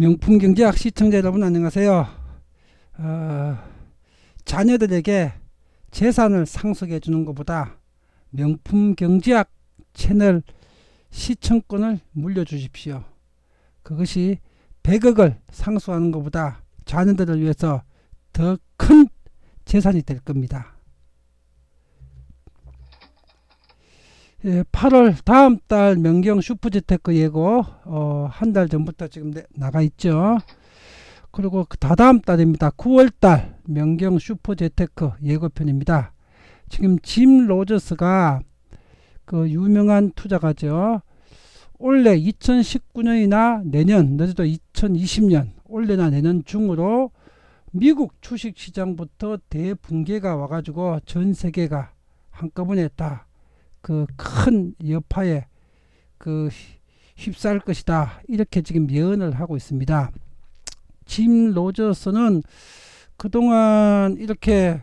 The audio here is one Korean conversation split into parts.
명품 경제학 시청자 여러분 안녕하세요. 어, 자녀들에게 재산을 상속해 주는 것보다 명품 경제학 채널 시청권을 물려주십시오. 그것이 100억을 상속하는 것보다 자녀들을 위해서 더 큰 재산이 될 겁니다. 예, 8월 다음 달 명경 슈퍼재테크 예고 어, 한 달 전부터 지금 내- 나가 있죠. 그리고 그 다다음 달입니다. 9월 달 명경 슈퍼재테크 예고편입니다. 지금 짐 로저스가 그 유명한 투자가죠. 올해 2019년이나 내년 늦어도 2020년 올해나 내년 중으로 미국 주식 시장부터 대붕괴가 와가지고 전 세계가 한꺼번에 다 그 큰 여파에 그 휩- 휩싸일 것이다. 이렇게 지금 예언을 하고 있습니다. 짐 로저스는 그동안 이렇게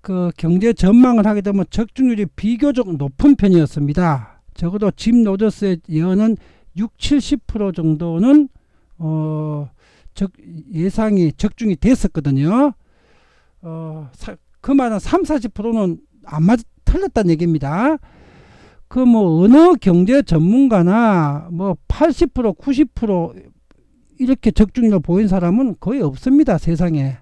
그 경제 전망을 하게 되면 적중률이 비교적 높은 편이었습니다. 적어도 짐 로저스의 예언은 6, 70% 정도는 어, 적, 예상이 적중이 됐었거든요. 어, 사, 그 말은 3, 40%는 안 맞, 틀렸다는 얘기입니다. 그 뭐 어느 경제 전문가나 뭐 80%, 90% 이렇게 적중률을 보인 사람은 거의 없습니다. 세상에.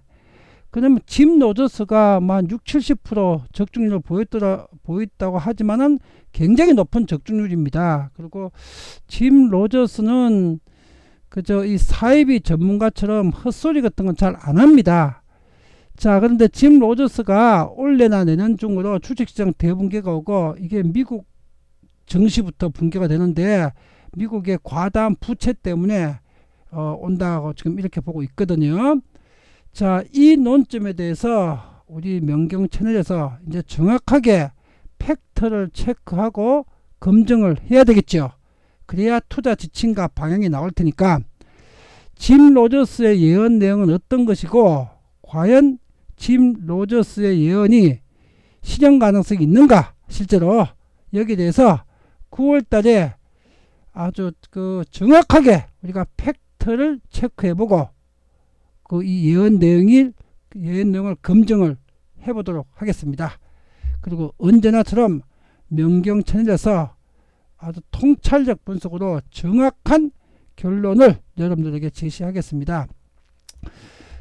그러면 짐 로저스가 만 6, 70% 적중률을 보였더라 보였다고 하지만은 굉장히 높은 적중률입니다. 그리고 짐 로저스는 그저 이 사이비 전문가처럼 헛소리 같은 건 잘 안 합니다. 자, 그런데 짐 로저스가 올해나 내년 중으로 주식시장 대붕괴가 오고 이게 미국 정시부터 붕괴가 되는데 미국의 과다한 부채 때문에 어, 온다고 지금 이렇게 보고 있거든요. 자, 이 논점에 대해서 우리 명경 채널에서 이제 정확하게 팩트를 체크하고 검증을 해야 되겠죠. 그래야 투자 지침과 방향이 나올 테니까 짐 로저스의 예언 내용은 어떤 것이고 과연 짐 로저스의 예언이 실현 가능성이 있는가 실제로 여기에 대해서 9월 달에 아주 그 정확하게 우리가 팩트를 체크해보고 그 이 예언 내용이 예언 내용을 검증을 해보도록 하겠습니다. 그리고 언제나처럼 명경 채널에서 아주 통찰적 분석으로 정확한 결론을 여러분들에게 제시하겠습니다.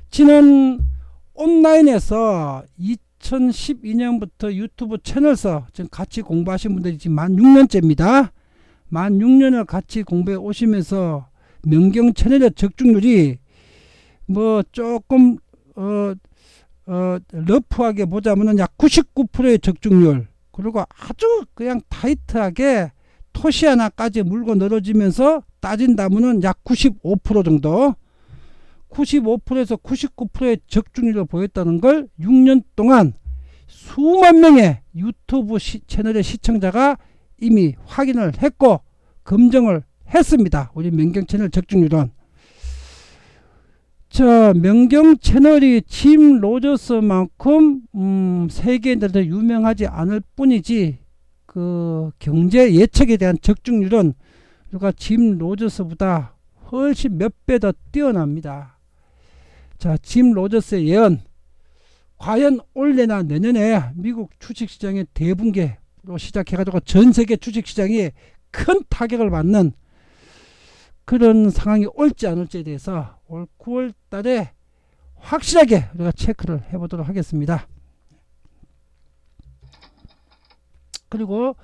지난 온라인에서 2012년부터 유튜브 채널에서 지금 같이 공부하신 분들이 지금 만 6년째입니다. 만 6년을 같이 공부해 오시면서 명경 채널의 적중률이 뭐 조금 어, 어, 러프하게 보자면은 약 99%의 적중률 그리고 아주 그냥 타이트하게 토시 하나까지 물고 늘어지면서 따진다면은 약 95% 정도 95%에서 99%의 적중률을 보였다는 걸 6년 동안 수만 명의 유튜브 시, 채널의 시청자가 이미 확인을 했고 검증을 했습니다. 우리 명경 채널 적중률은 자 명경 채널이 짐 로저스만큼 음, 세계인들한테 유명하지 않을 뿐이지 그 경제 예측에 대한 적중률은 우리가 짐 로저스보다 훨씬 몇 배 더 뛰어납니다. 자, 짐 로저스의 예언. 과연 올해나 내년에 미국 주식시장의 대붕괴로 시작해가지고 전 세계 주식시장이 큰 타격을 받는 그런 상황이 올지 안 올지에 대해서 올 9월 달에 확실하게 우리가 체크를 해보도록 하겠습니다. 그리고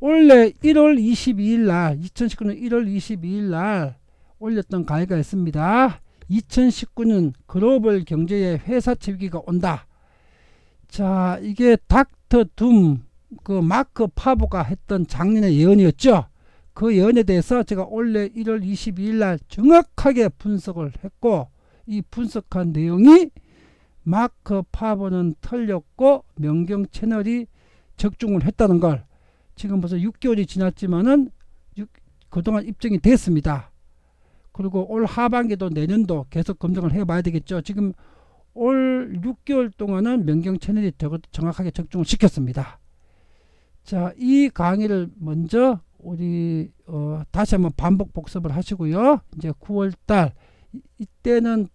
올해 1월 22일 날 2019년 1월 22일 날 올렸던 강의가 있습니다. 2019년 글로벌 경제의 회사채 위기가 온다. 자, 이게 닥터 둠, 그 마크 파보가 했던 작년의 예언이었죠. 그 예언에 대해서 제가 올해 1월 22일 날 정확하게 분석을 했고, 이 분석한 내용이 마크 파보는 틀렸고, 명경 채널이 적중을 했다는 걸 지금 벌써 6개월이 지났지만은 그동안 입증이 됐습니다. 그리고 올 하반기도 내년도 계속 검증을 해봐야 되겠죠. 지금 올 6개월 동안은 명경 채널이 정확하게 적중을 시켰습니다. 자, 이 강의를 먼저 우리 어, 다시 한번 반복 복습을 하시고요. 이제 9월 달 이- 이때는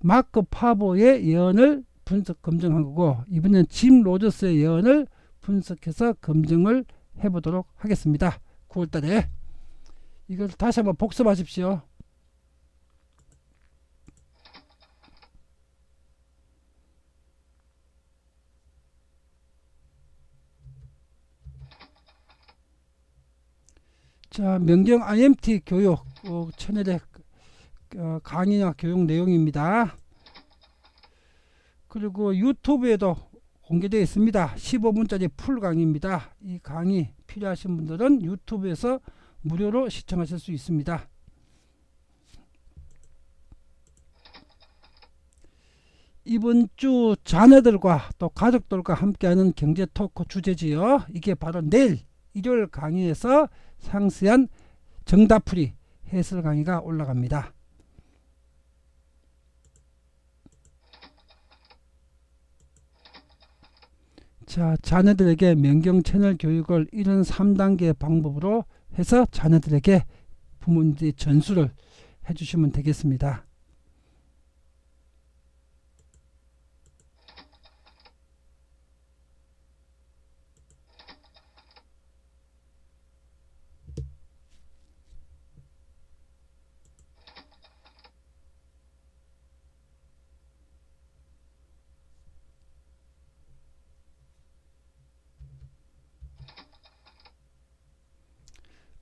마크 파보의 예언을 분석 검증한 거고 이번엔 짐 로저스의 예언을 분석해서 검증을 해보도록 하겠습니다. 9월달에 이걸 다시 한번 복습하십시오. 자, 명경 IMT 교육 어, 채널의 어, 강의나 교육 내용입니다. 그리고 유튜브에도 공개되어 있습니다. 15분짜리 풀 강의입니다. 이 강의 필요하신 분들은 유튜브에서 무료로 시청하실 수 있습니다. 이번 주 자녀들과 또 가족들과 함께하는 경제 토크 주제지요. 이게 바로 내일 일요일 강의에서 상세한 정답풀이 해설 강의가 올라갑니다. 자, 자녀들에게 명경 채널 교육을 이런 3단계 방법으로 해서 자녀들에게 부모님들이 전수를 해주시면 되겠습니다.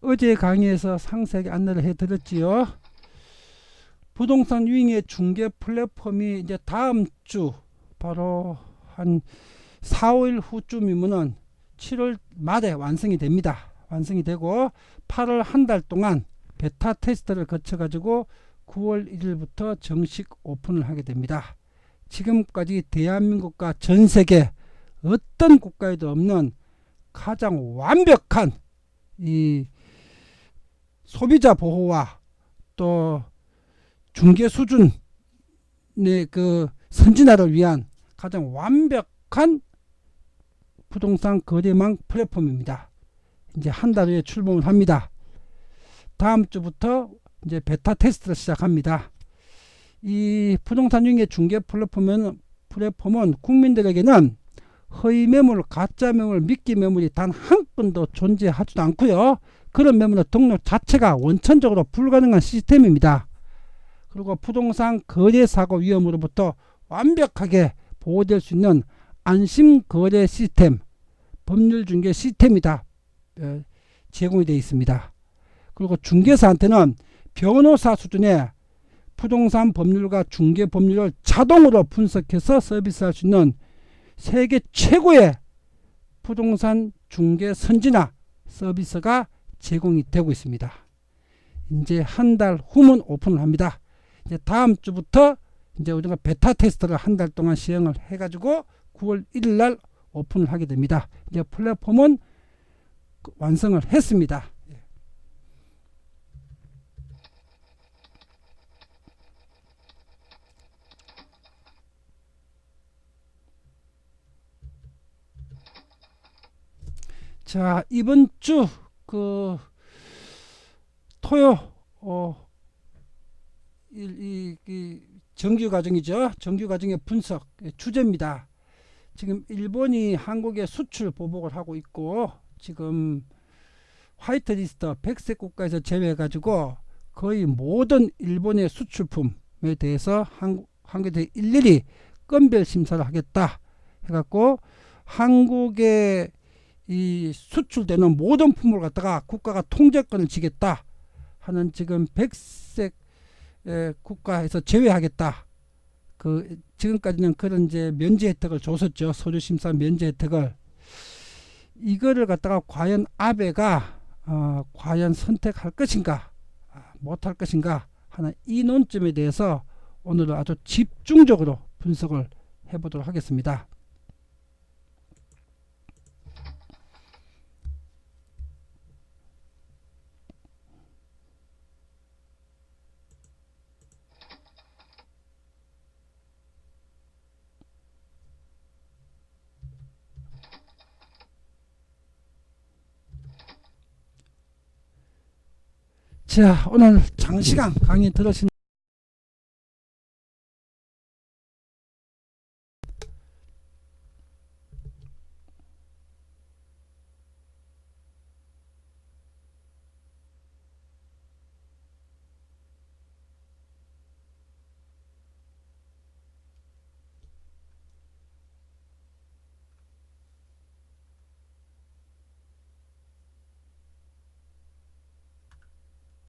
어제 강의에서 상세하게 안내를 해드렸지요. 부동산 유인의 중개 플랫폼이 이제 다음 주 바로 한 4, 5일 후쯤이면은 7월 말에 완성이 됩니다. 완성이 되고 8월 한 달 동안 베타 테스트를 거쳐 가지고 9월 1일부터 정식 오픈을 하게 됩니다. 지금까지 대한민국과 전 세계 어떤 국가에도 없는 가장 완벽한 이 소비자 보호와 또 중개 수준의 그 선진화를 위한 가장 완벽한 부동산 거래망 플랫폼입니다. 이제 한 달 후에 출범을 합니다. 다음 주부터 이제 베타 테스트를 시작합니다. 이 부동산 중개 중개 플랫폼은 플랫폼은 국민들에게는 허위 매물, 가짜 매물, 미끼 매물이 단 한 건도 존재하지도 않고요. 그런 매물의 등록 자체가 원천적으로 불가능한 시스템입니다. 그리고 부동산 거래 사고 위험으로부터 완벽하게 보호될 수 있는 안심 거래 시스템, 법률 중개 시스템이 다 어, 제공이 되어 있습니다. 그리고 중개사한테는 변호사 수준의 부동산 법률과 중개 법률을 자동으로 분석해서 서비스할 수 있는 세계 최고의 부동산 중개 선진화 서비스가 제공이 되고 있습니다. 이제 한 달 후면 오픈을 합니다. 이제 다음 주부터 이제 우리가 베타 테스트를 한 달 동안 시행을 해가지고 9월 1일 날 오픈을 하게 됩니다. 이제 플랫폼은 완성을 했습니다. 자 이번 주 그 토요 어, 이, 이, 이 정규 과정이죠. 정규 과정의 분석 예, 주제입니다. 지금 일본이 한국에 수출 보복을 하고 있고 지금 화이트 리스트 백색 국가에서 제외해 가지고 거의 모든 일본의 수출품에 대해서 한국 한국에 일일이 건별 심사를 하겠다 해갖고 한국의 이 수출되는 모든 품을 갖다가 국가가 통제권을 지겠다 하는 지금 백색 에, 국가에서 제외하겠다. 그 지금까지는 그런 이제 면제 혜택을 줬었죠. 서류 심사 면제 혜택을 이거를 갖다가 과연 아베가 어, 과연 선택할 것인가 아, 못할 것인가 하는 이 논점에 대해서 오늘은 아주 집중적으로 분석을 해보도록 하겠습니다. 자, 오늘 장시간 강의 들으신